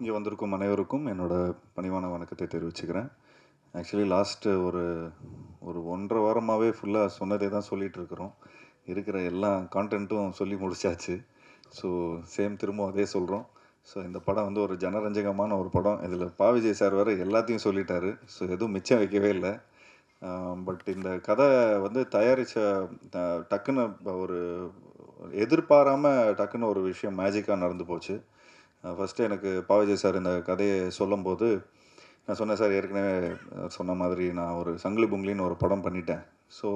இங்கே வந்திருக்கும் அனைவருக்கும் என்னோட பணிவான வணக்கத்தை தெரிவிச்சுக்கிறேன். ஆக்சுவலி லாஸ்ட்டு ஒரு ஒரு ஒன்றரை வாரமாகவே ஃபுல்லாக சொன்னதே தான் சொல்லிகிட்டு இருக்கிறோம். இருக்கிற எல்லா கான்டென்ட்டும் சொல்லி முடிச்சாச்சு. ஸோ சேம் திரும்ப அதே சொல்கிறோம் ஸோ இந்த படம் வந்து ஒரு ஜனரஞ்சகமான ஒரு படம். இதில் பா விஜய் சார் வேறு எல்லாத்தையும் சொல்லிட்டாரு. ஸோ எதுவும் மிச்சம் வைக்கவே இல்லை. பட் இந்த கதை வந்து தயாரித்த டக்குன்னு ஒரு எதிர்பாராமல் டக்குன்னு ஒரு விஷயம் மேஜிக்காக நடந்து போச்சு. ஃபஸ்ட்டு எனக்கு பாவஜே சார் இந்த கதையை சொல்லும்போது நான் சொன்னேன் சார் ஏற்கனவே சொன்ன மாதிரி நான் ஒரு சங்கிலி புங்கிலின்னு ஒரு படம் பண்ணிட்டேன். ஸோ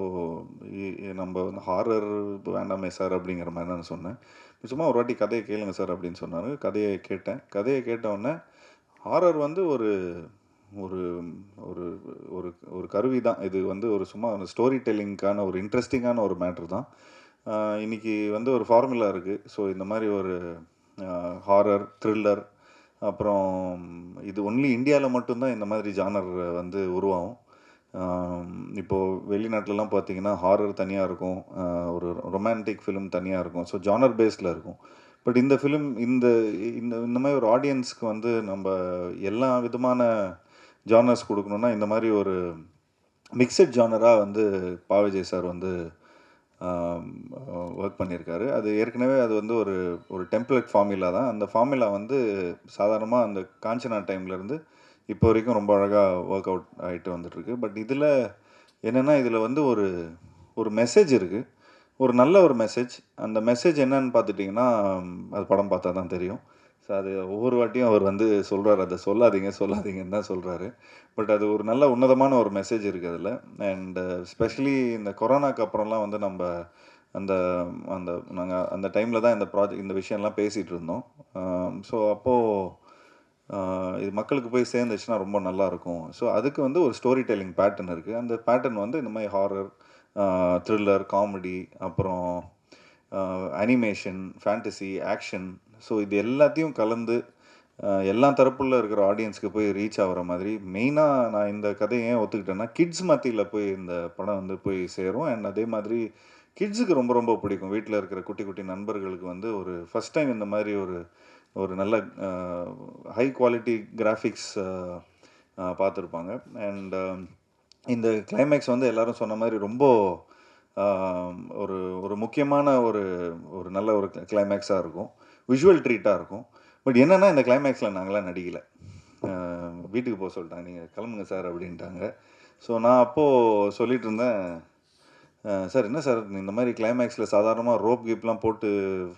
நம்ம வந்து ஹாரர் வேண்டாமே சார் அப்படிங்கிற மாதிரி நான் சொன்னேன். சும்மா ஒரு வாட்டி கதையை கேளுங்க சார் அப்படின்னு சொன்னார். கதையை கேட்டேன். கதையை கேட்டவுடனே ஹாரர் வந்து ஒரு ஒரு ஒரு ஒரு ஒரு கருவி தான். இது வந்து ஒரு சும்மா ஸ்டோரி டெல்லிங்க்கான ஒரு இன்ட்ரெஸ்டிங்கான ஒரு மேட்ரு தான். இன்றைக்கி இன்னைக்கு வந்து ஒரு ஃபார்முலா இருக்குது ஸோ இந்த மாதிரி ஒரு ஹாரர் த்ரில்லர் அப்புறம் இது ஒன்லி இந்தியாவில் மட்டும்தான் இந்த மாதிரி ஜானர் வந்து உருவாகும். இப்போது இப்போ வெளிநாட்டிலலாம் பார்த்தீங்கன்னா ஹாரர் தனியாக இருக்கும் ஒரு ரொமான்டிக் ஃபிலிம் தனியாக இருக்கும். ஸோ ஜானர் பேஸில் இருக்கும். பட் இந்த ஃபிலிம் இந்த இந்த இந்த மாதிரி ஒரு ஆடியன்ஸ்க்கு வந்து நம்ம எல்லா விதமான ஜானர்ஸ் கொடுக்கணுன்னா இந்த மாதிரி ஒரு மிக்சட் ஜானராக வந்து பாவிஜய் சார் வந்து ஒர்க் பண்ணியிருக்காரு. அது ஏற்கனவே அது வந்து ஒரு ஒரு டெம்ப்ளேட் ஃபார்முலா தான். அந்த ஃபார்முலா வந்து சாதாரணமாக அந்த காஞ்சனா டைம்லேருந்து இப்போ வரைக்கும் ரொம்ப அழகாக ஒர்க் அவுட் ஆகிட்டு வந்துட்டுருக்கு. பட் இதில் என்னென்னா இதில் வந்து ஒரு ஒரு மெசேஜ் இருக்குது ஒரு நல்ல ஒரு மெசேஜ் அந்த மெசேஜ் என்னன்னு பார்த்துட்டிங்கன்னா அது படம் பார்த்தா தான் தெரியும். ஸோ அது ஒவ்வொரு வாட்டியும் அவர் வந்து சொல்கிறார் அதை சொல்லாதீங்க சொல்லாதீங்கன்னு தான் சொல்கிறாரு பட் அது ஒரு நல்ல உன்னதமான ஒரு மெசேஜ் இருக்குது அதில். அண்ட் ஸ்பெஷலி இந்த கொரோனாக்கு அப்புறம்லாம் வந்து நம்ம அந்த அந்த நாங்கள் அந்த டைமில் தான் இந்த ப்ராஜெக்ட் இந்த விஷயம்லாம் பேசிகிட்டு இருந்தோம். Um, ஸோ அப்போது uh, இது மக்களுக்கு போய் சேர்ந்துச்சுன்னா ரொம்ப நல்லாயிருக்கும் ஸோ அதுக்கு வந்து ஒரு ஸ்டோரி டெல்லிங் பேட்டர்ன் இருக்குது அந்த பேட்டர்ன் வந்து இந்த மாதிரி ஹாரர் த்ரில்லர் காமெடி அப்புறம் அனிமேஷன் ஃபேண்டசி ஆக்ஷன் ஸோ இது எல்லாத்தையும் கலந்து எல்லா தரப்புல இருக்கிற ஆடியன்ஸ்க்கு போய் ரீச் ஆகிற மாதிரி மெயினாக நான் இந்த கதையை ஏன் ஒத்துக்கிட்டேன்னா கிட்ஸ் மத்தியில் போய் இந்த படம் வந்து போய் சேரும். அண்ட் அதே மாதிரி கிட்ஸுக்கு ரொம்ப ரொம்ப பிடிக்கும். வீட்டில் இருக்கிற குட்டி குட்டி நண்பர்களுக்கு வந்து ஒரு ஃபஸ்ட் டைம் இந்த மாதிரி ஒரு ஒரு நல்ல ஹை குவாலிட்டி கிராஃபிக்ஸ் பார்த்துருப்பாங்க. அண்ட் இந்த கிளைமேக்ஸ் வந்து எல்லாரும் சொன்ன மாதிரி ரொம்ப ஒரு ஒரு முக்கியமான ஒரு ஒரு நல்ல ஒரு கிளைமேக்ஸாக இருக்கும். விஷுவல் ட்ரீட்டாக இருக்கும். பட் என்னென்னா இந்த கிளைமேக்ஸில் நாங்களாம் நடிக்கலை. வீட்டுக்கு போக சொல்லிட்டாங்க. நீங்கள் கிளம்புங்க சார் அப்படின்ட்டாங்க. ஸோ நான் அப்போது சொல்லிட்டு இருந்தேன் சார் என்ன சார்? இந்த மாதிரி கிளைமேக்ஸில் சாதாரணமாக ரோப் கிப்லாம் போட்டு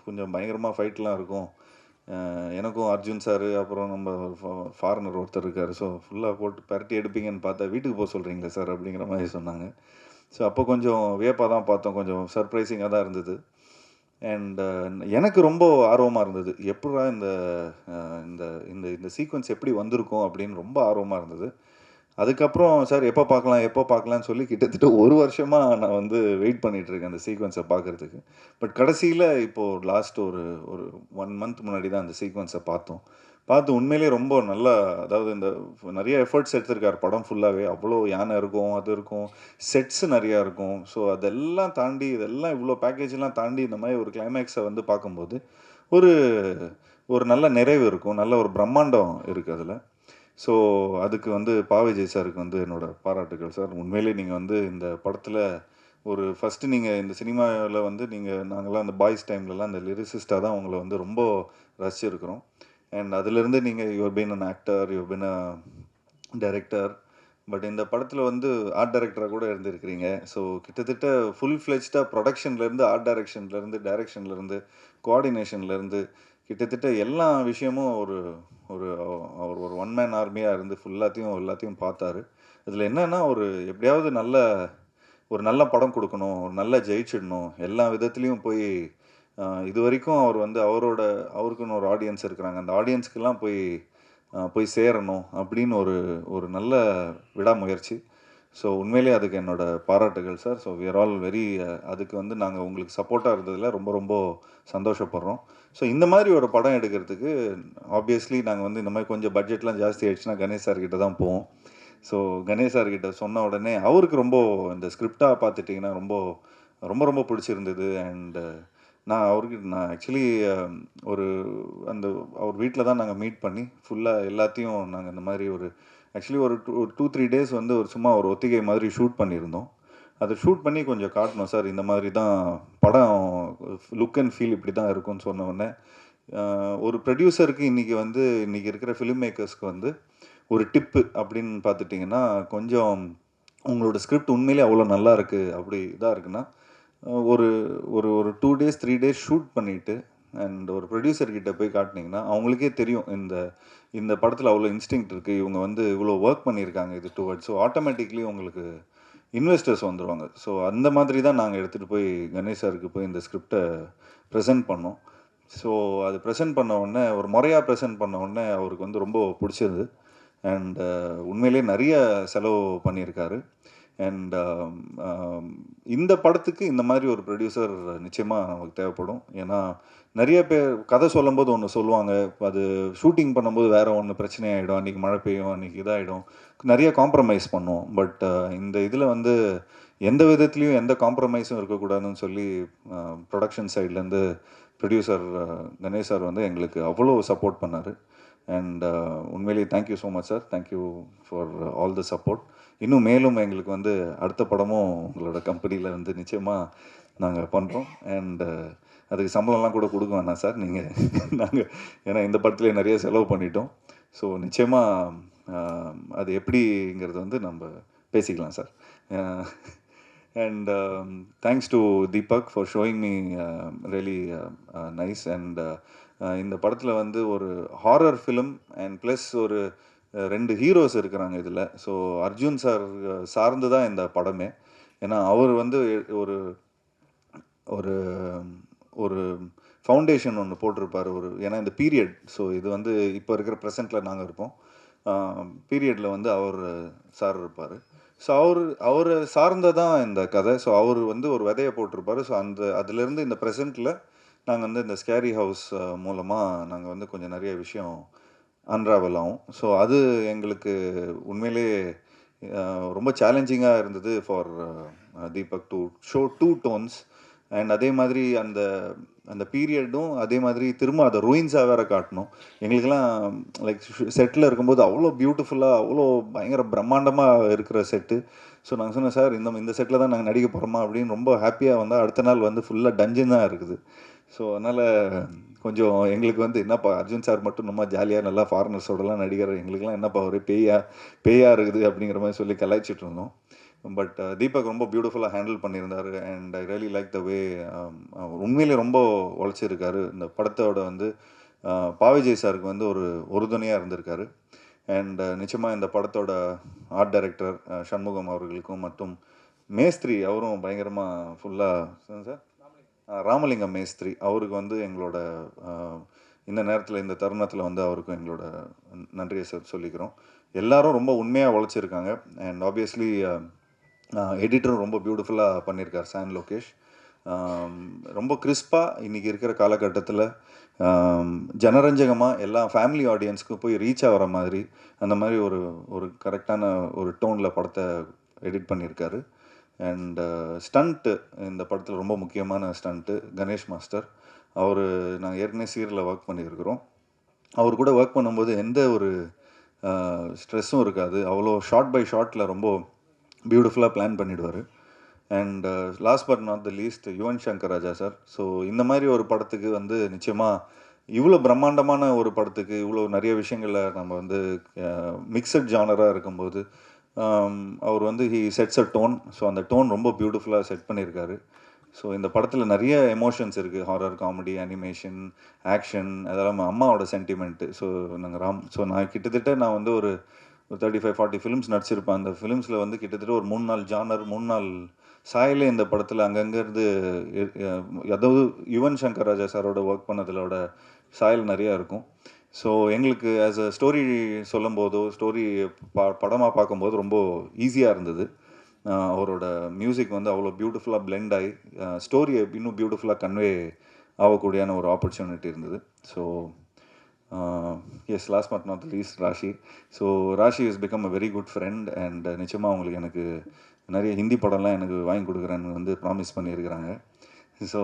கொஞ்சம் பயங்கரமாக ஃபைட்லாம் இருக்கும். எனக்கும் அர்ஜுன் சார் அப்புறம் நம்ம ஃபாரினர் ஒருத்தர் இருக்கார். ஸோ ஃபுல்லாக போட்டு பரட்டி எடுப்பீங்கன்னு பார்த்தா வீட்டுக்கு போக சொல்கிறீங்களே சார்? அப்படிங்கிற மாதிரி சொன்னாங்க. ஸோ அப்போ கொஞ்சம் வியப்பாக தான் பார்த்தோம். கொஞ்சம் சர்ப்ரைசிங்காக தான் இருந்தது. அண்ட் uh, எனக்கு ரொம்ப ஆர்வமாக இருந்தது. எப்படா இந்த இந்த இந்த இந்த சீக்வன்ஸ் எப்படி வந்திருக்கும் அப்படின்னு ரொம்ப ஆர்வமாக இருந்தது. அதுக்கப்புறம் சார் எப்போ பார்க்கலாம் எப்போ பார்க்கலாம்னு சொல்லி கிட்டத்தட்ட ஒரு வருஷமாக நான் வந்து வெயிட் பண்ணிகிட்ருக்கேன் இருக்கேன் அந்த சீக்வன்ஸை பார்க்குறதுக்கு. பட் கடைசியில் இப்போது லாஸ்ட் ஒரு ஒரு ஒன் மந்த் முன்னாடி தான் அந்த சீக்வன்ஸை பார்த்தோம். பார்த்து உண்மையிலேயே ரொம்ப நல்லா அதாவது இந்த நிறைய எஃபர்ட்ஸ் எடுத்திருக்கார். படம் ஃபுல்லாகவே அவ்வளோ யானை இருக்கும் அது இருக்கும். செட்ஸ் நிறையா இருக்கும். ஸோ அதெல்லாம் தாண்டி இதெல்லாம் இவ்வளோ பேக்கேஜெலாம் தாண்டி இந்த மாதிரி ஒரு கிளைமேக்ஸை வந்து பார்க்கும்போது ஒரு ஒரு நல்ல நிறைவு இருக்கும். நல்ல ஒரு பிரம்மாண்டம் இருக்குது அதில். ஸோ அதுக்கு வந்து பாவேஜே சாருக்கு வந்து என்னோடய பாராட்டுகள் சார். உண்மையிலேயே நீங்கள் வந்து இந்த படத்தில் ஒரு ஃபஸ்ட்டு நீங்கள் இந்த சினிமாவில் வந்து நீங்கள் நாங்களாம் அந்த பாய்ஸ் டைம்லலாம் அந்த லிரிசிஸ்டாக தான் உங்களை வந்து ரொம்ப ரசிச்சிருக்கிறோம். அண்ட் அதுலேருந்து நீங்கள் you're been an actor you're been a director but இந்த படத்தில் வந்து ஆர்ட் டைரக்டராக கூட இருந்திருக்கிறீங்க. ஸோ கிட்டத்தட்ட ஃபுல் ஃப்ளெஜ்டாக ப்ரொடக்ஷன்லேருந்து ஆர்ட் டைரக்ஷன்லேருந்து டைரக்ஷன்லேருந்து கோஆர்டினேஷன்லேருந்து கிட்டத்தட்ட எல்லா விஷயமும் ஒரு ஒரு அவர் ஒரு ஒன் மேன் ஆர்மியாக இருந்து ஃபுல்லாத்தையும் எல்லாத்தையும் பார்த்தாரு. இதில் என்னென்னா ஒரு எப்படியாவது நல்ல ஒரு நல்ல படம் கொடுக்கணும் ஒரு நல்ல ஜெயிச்சிடணும். எல்லா விதத்துலேயும் போய் இது வரைக்கும் அவர் வந்து அவரோட அவருக்குன்னு ஒரு ஆடியன்ஸ் இருக்கிறாங்க. அந்த ஆடியன்ஸ்க்கெல்லாம் போய் போய் சேரணும் அப்படின்னு ஒரு ஒரு நல்ல விடாமுயற்சி. ஸோ உண்மையிலேயே அதுக்கு என்னோட பாராட்டுகள் sir so we all very அதுக்கு வந்து நாங்கள் உங்களுக்கு சப்போர்ட்டாக இருந்ததில் ரொம்ப ரொம்ப சந்தோஷப்படுறோம். ஸோ இந்த மாதிரி ஒரு படம் எடுக்கிறதுக்கு ஆப்வியஸ்லி நாங்கள் வந்து இந்த மாதிரி கொஞ்சம் பட்ஜெட்லாம் ஜாஸ்தி ஆயிடுச்சுன்னா கணேஷ் சார்கிட்ட தான் போவோம். ஸோ கணேஷ் சார்கிட்ட சொன்ன உடனே அவருக்கு ரொம்ப இந்த ஸ்கிரிப்டாக பார்த்துட்டிங்கன்னா ரொம்ப ரொம்ப ரொம்ப பிடிச்சிருந்தது. அண்டு நான் அவருக்கு நான் ஆக்சுவலி ஒரு அந்த அவர் வீட்டில் தான் நாங்கள் மீட் பண்ணி ஃபுல்லாக எல்லாத்தையும் நாங்கள் இந்த மாதிரி ஒரு ஆக்சுவலி ஒரு டூ ஒரு டூ த்ரீ டேஸ் வந்து ஒரு சும்மா ஒரு ஒத்திகை மாதிரி ஷூட் பண்ணியிருந்தோம். அதை ஷூட் பண்ணி கொஞ்சம் காட்டணும் சார் இந்த மாதிரி தான் படம் லுக் அண்ட் ஃபீல் இப்படி தான் இருக்கும்னு சொன்ன உடனே ஒரு ப்ரொடியூசருக்கு இன்றைக்கி வந்து இன்றைக்கி இருக்கிற ஃபிலிம் மேக்கர்ஸ்க்கு வந்து ஒரு டிப்பு அப்படின்னு பார்த்துட்டிங்கன்னா கொஞ்சம் உங்களோட ஸ்கிரிப்ட் உண்மையிலே அவ்வளோ நல்லா இருக்குது அப்படி இதாக இருக்குன்னா ஒரு ஒரு ஒரு two days three days shoot பண்ணிவிட்டு அண்ட் ஒரு ப்ரொடியூசர்கிட்ட போய் காட்டினீங்கன்னா அவங்களுக்கே தெரியும் இந்த இந்த படத்தில் அவ்வளோ இன்ஸ்டிங் இருக்குது இவங்க வந்து இவ்வளோ ஒர்க் பண்ணியிருக்காங்க இது டுவர்ட்ஸ் ஸோ ஆட்டோமேட்டிக்லி உங்களுக்கு இன்வெஸ்டர்ஸ் வந்துடுவாங்க ஸோ அந்த மாதிரி தான் நாங்கள் எடுத்துகிட்டு போய் கணேஷ் சாருக்கு போய் இந்த ஸ்கிரிப்டை ப்ரெசென்ட் பண்ணோம். ஸோ அது ப்ரெசென்ட் பண்ண உடனே ஒரு முறையாக ப்ரெசென்ட் பண்ண உடனே அவருக்கு வந்து ரொம்ப பிடிச்சது. அண்ட் உண்மையிலே நிறைய செலவு பண்ணியிருக்காரு. அண்ட் um, um, இந்த படத்துக்கு இந்த மாதிரி ஒரு ப்ரொடியூசர் நிச்சயமாக நமக்கு தேவைப்படும். ஏன்னா நிறைய பேர் கதை சொல்லும்போது ஒன்று சொல்லுவாங்க. அது ஷூட்டிங் பண்ணும்போது வேற ஒன்று பிரச்சனை ஆகிடும் அன்றைக்கி மழை பெய்யும் அன்றைக்கி இதாகிடும் நிறைய காம்ப்ரமைஸ் பண்ணுவோம். பட் uh, இந்த இதில் வந்து எந்த விதத்துலேயும் எந்த காம்ப்ரமைஸும் இருக்கக்கூடாதுன்னு சொல்லி ப்ரொடக்ஷன் சைட்லேருந்து ப்ரொடியூசர் கணேஷ் சார் வந்து எங்களுக்கு அவ்வளோ சப்போர்ட் பண்ணார். அண்ட் uh, உண்மையிலேயே thank you so much sir thank you for all the support இன்னும் மேலும் எங்களுக்கு வந்து அடுத்த படமும் உங்களோட கம்பெனியில் வந்து நிச்சயமாக நாங்கள் பண்ணுறோம் அண்ட் uh, அதுக்கு சம்பளம்லாம் கூட கொடுக்க வேணாம் சார் நீங்கள் நாங்கள் ஏன்னா இந்த படத்துலேயே நிறைய செலவு பண்ணிட்டோம். ஸோ நிச்சயமாக um, அது எப்படிங்கிறது வந்து நம்ம பேசிக்கலாம் sir and thanks to Deepak for showing me really nice and இந்த படத்தில் வந்து ஒரு ஹாரர் ஃபிலிம் அண்ட் ப்ளஸ் ஒரு ரெண்டு ஹீரோஸ் இருக்கிறாங்க இதில். ஸோ அர்ஜுன் சார் சார்ந்து தான் இந்த படமே. ஏன்னா அவர் வந்து ஒரு ஒரு ஒரு ஃபவுண்டேஷன் ஒன்று போட்டிருப்பார் ஒரு ஏன்னா இந்த பீரியட் ஸோ இது வந்து இப்போ இருக்கிற ப்ரெசென்ட்டில் நாங்கள் இருப்போம். பீரியடில் வந்து அவர் சார் இருப்பார். ஸோ அவர் அவரை சார்ந்த தான் இந்த கதை. ஸோ அவர் வந்து ஒரு விதையை போட்டிருப்பார். ஸோ அந்த அதுலேருந்து இந்த ப்ரெசென்ட்டில் நாங்கள் வந்து இந்த ஸ்கேரி ஹவுஸ் மூலமாக நாங்கள் வந்து கொஞ்சம் நிறைய விஷயம் அன்ராவல் ஆகும். ஸோ அது எங்களுக்கு உண்மையிலே ரொம்ப சேலஞ்சிங்காக இருந்தது for Deepak to show two tones and அதே மாதிரி அந்த அந்த பீரியடும் அதே மாதிரி திரும்ப அதை ரூயின்ஸாக வேற காட்டணும். எங்களுக்கெல்லாம் லைக் செட்டில் இருக்கும்போது அவ்வளோ பியூட்டிஃபுல்லாக அவ்வளோ பயங்கர பிரம்மாண்டமாக இருக்கிற செட்டு ஸோ நாங்கள் சொன்னோம் சார் இந்த இந்த செட்டில் தான் நாங்கள் நடிக்க போகிறோமா அப்படின்னு ரொம்ப ஹாப்பியாக வந்தால் அடுத்த நாள் வந்து ஃபுல்லாக டஞ்சன் தான் இருக்குது. ஸோ அதனால் கொஞ்சம் எங்களுக்கு வந்து என்னப்பா அர்ஜுன் சார் மட்டும் நம்ம ஜாலியாக நல்லா ஃபாரினர்ஸோடலாம் நடிகர் எங்களுக்குலாம் என்னப்பா ஒரு பேயா பேயா இருக்குது அப்படிங்கிற மாதிரி சொல்லி கலாய்ச்சிட்டு இருந்தோம். பட் uh, தீபக் ரொம்ப பியூட்டிஃபுல்லாக ஹேண்டில் பண்ணியிருந்தார் and I really like the way உண்மையிலே ரொம்ப உழைச்சிருக்காரு. இந்த படத்தோட வந்து uh, பாவிஜய் சாருக்கு வந்து ஒரு உறுதுணையாக இருந்திருக்காரு. அண்ட் uh, நிச்சயமாக இந்த படத்தோட ஆர்ட் டைரக்டர் சண்முகம் அவர்களுக்கும் மற்றும் மேஸ்திரி அவரும் பயங்கரமாக ஃபுல்லாக சார் ராமலிங்கம் மேஸ்திரி அவருக்கு வந்து எங்களோட இந்த நேரத்தில் இந்த தருணத்தில் வந்து அவருக்கும் எங்களோட நன்றியை சொ- சொல்லிக்கிறோம். எல்லாரும் ரொம்ப உண்மையாக உழைச்சிருக்காங்க. அண்ட் ஆப்வியஸ்லி எடிட்டரும் ரொம்ப பியூட்டிஃபுல்லாக பண்ணியிருக்கார் சான் லோகேஷ் ரொம்ப கிறிஸ்பாக இன்றைக்கி இருக்கிற காலகட்டத்தில் ஜனரஞ்சகமாக எல்லா ஃபேமிலி ஆடியன்ஸ்க்கும் போய் ரீச் ஆகிற மாதிரி அந்த மாதிரி ஒரு ஒரு கரெக்டான ஒரு டோனில் படத்தை எடிட் பண்ணியிருக்காரு அண்ட் ஸ்டண்ட்டு uh, இந்த படத்தில் ரொம்ப முக்கியமான ஸ்டண்ட்டு கணேஷ் மாஸ்டர். அவர் நாங்கள் ஏற்கனவே சீரியலில் ஒர்க் பண்ணியிருக்கிறோம். அவர் கூட ஒர்க் பண்ணும்போது எந்த ஒரு ஸ்ட்ரெஸ்ஸும் இருக்காது. அவ்வளோ ஷார்ட் பை ஷார்ட்டில் ரொம்ப பியூட்டிஃபுல்லாக பிளான் பண்ணிடுவார். And last but not the least Yuvan Shankar Raja sir so இந்த மாதிரி ஒரு படத்துக்கு வந்து நிச்சயமாக இவ்வளோ பிரம்மாண்டமான ஒரு படத்துக்கு இவ்வளோ நிறைய விஷயங்களை நம்ம வந்து மிக்சட் ஜானராக இருக்கும்போது Um, அவர் வந்து he sets a tone so அந்த டோன் ரொம்ப பியூட்டிஃபுல்லாக செட் பண்ணியிருக்காரு. ஸோ இந்த படத்தில் நிறைய எமோஷன்ஸ் இருக்குது ஹாரர் காமெடி அனிமேஷன் ஆக்ஷன் அதெல்லாம் அம்மாவோட சென்டிமெண்ட்டு ஸோ நாங்கள் ராம் ஸோ நான் கிட்டத்தட்ட நான் வந்து ஒரு தேர்ட்டி ஃபைவ் ஃபார்ட்டி ஃபிலிம்ஸ் நடிச்சிருப்பேன். அந்த ஃபிலிம்ஸில் வந்து கிட்டத்தட்ட ஒரு மூணு நாள் ஜானர் மூணு நாள் சாயலே இந்த படத்தில் அங்கங்கே இருந்து அதாவது யுவன் சங்கர் ராஜா சாரோட ஒர்க் பண்ணதிலோட சாயல் நிறையா இருக்கும். ஸோ எங்களுக்கு ஆஸ் அ ஸ்டோரி சொல்லும் போதோ ஸ்டோரி பா படமாக பார்க்கும்போது ரொம்ப ஈஸியாக இருந்தது. அவரோட மியூசிக் வந்து அவ்வளோ பியூட்டிஃபுல்லாக பிளெண்ட் ஆகி ஸ்டோரியை இன்னும் பியூட்டிஃபுல்லாக கன்வே ஆகக்கூடியான ஒரு ஆப்பர்ச்சுனிட்டி இருந்தது. So yes last but not least Raashi so Raashi is become a very good friend and நிச்சயமாக அவங்களுக்கு எனக்கு நிறைய ஹிந்தி படம்லாம் எனக்கு வாங்கி கொடுக்குறேன்னு வந்து ப்ராமிஸ் பண்ணியிருக்கிறாங்க. ஸோ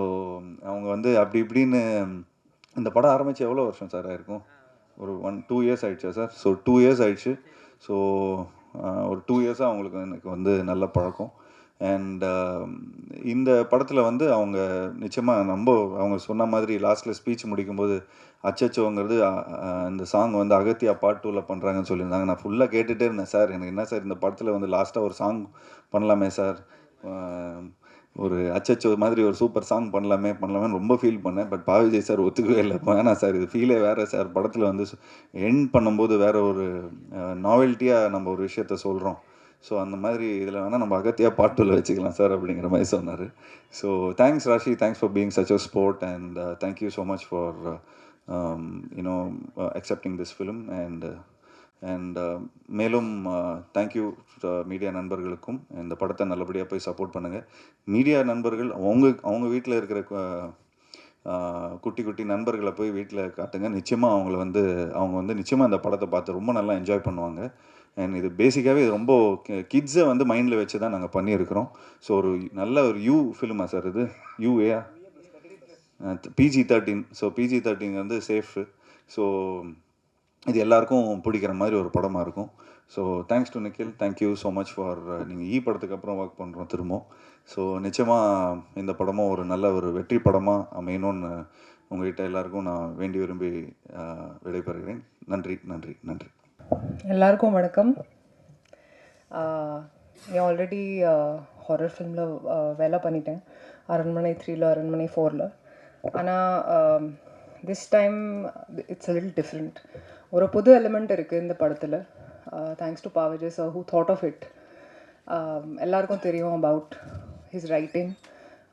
அவங்க வந்து அப்படி இப்படின்னு இந்த படம் ஆரம்பித்து எவ்வளோ வருஷம் சார் ஆயிருக்கும்? ஒரு ஒன் டூ இயர்ஸ் ஆயிடுச்சா சார் ஸோ டூ இயர்ஸ் ஆயிடுச்சு. ஸோ ஒரு டூ இயர்ஸாக அவங்களுக்கு எனக்கு வந்து நல்ல பழக்கம். அண்ட் இந்த படத்தில் வந்து அவங்க நிச்சயமாக ரொம்ப அவங்க சொன்ன மாதிரி லாஸ்ட்டில் ஸ்பீச் முடிக்கும்போது அச்சச்சோங்கிறது இந்த சாங் வந்து அகத்தியா பார்ட் டூவில் பண்ணுறாங்கன்னு சொல்லியிருந்தாங்க. நான் ஃபுல்லாக கேட்டுகிட்டே இருந்தேன் சார் எனக்கு என்ன சார் இந்த படத்தில் வந்து லாஸ்ட்டாக ஒரு சாங் பண்ணலாமே சார் ஒரு அச்சச்சோ மாதிரி ஒரு சூப்பர் சாங் பண்ணலாமே பண்ணலாமே ரொம்ப ஃபீல் பண்ணேன். பட் பாவிஜய் சார் ஒத்துக்கவே இல்லை. வேணாம் சார் இது ஃபீலே வேறு சார். படத்தில் வந்து எண்ட் பண்ணும்போது வேற ஒரு நாவல்ட்டியாக நம்ம ஒரு விஷயத்த சொல்கிறோம் ஸோ அந்த மாதிரி இதில் வேணால் நம்ம அகத்தியாக பாட்டுல வச்சுக்கலாம் சார் அப்படிங்கிற மாதிரி சொன்னார். So thanks Raashi. Thanks for being such a sport and thank you so much for you know accepting this film and and uh, மேலும் uh, தேங்க்யூ மீடியா uh, நண்பர்களுக்கும் இந்த படத்தை நல்லபடியாக போய் சப்போர்ட் பண்ணுங்கள் மீடியா நண்பர்கள் அவங்க அவங்க வீட்டில் இருக்கிற குட்டி குட்டி நண்பர்களை போய் வீட்டில் காட்டுங்க. நிச்சயமாக அவங்கள வந்து அவங்க வந்து நிச்சயமாக இந்த படத்தை பார்த்து ரொம்ப நல்லா என்ஜாய் பண்ணுவாங்க. அண்ட் இது பேசிக்காகவே இது ரொம்ப கிட்ஸை வந்து மைண்டில் வச்சு தான் நாங்கள் பண்ணியிருக்கிறோம். ஸோ ஒரு நல்ல ஒரு யூ ஃபிலிமா சார் இது? யூஏயா PG thirteen so PG thirteen வந்து சேஃபு ஸோ இது எல்லாருக்கும் பிடிக்கிற மாதிரி ஒரு படமாக இருக்கும். So thanks to Nikhil thank you so much for நீங்கள் ஈ படத்துக்கு அப்புறம் ஒர்க் பண்ணுறோம் திரும்பவும். ஸோ நிச்சயமாக இந்த படமும் ஒரு நல்ல ஒரு வெற்றி படமாக அமையணும்னு உங்கள்கிட்ட எல்லாருக்கும் நான் வேண்டி விரும்பி uh, விடைபெறுகிறேன். நன்றி நன்றி நன்றி. எல்லாருக்கும் வணக்கம். ஆஹ் நான் ஆல்ரெடி ஹாரர் ஃபிலிமில் வேலை பண்ணிட்டேன். அரண்மனை த்ரீல அரண்மனை ஃபோரில் ஆனால் this time it's a different ஒரு புது எலிமெண்ட் இருக்குது இந்த படத்தில் thanks to பாவஜே sir who thought of it எல்லாருக்கும் தெரியும் அபவுட் ஹிஸ் ரைட்டிங்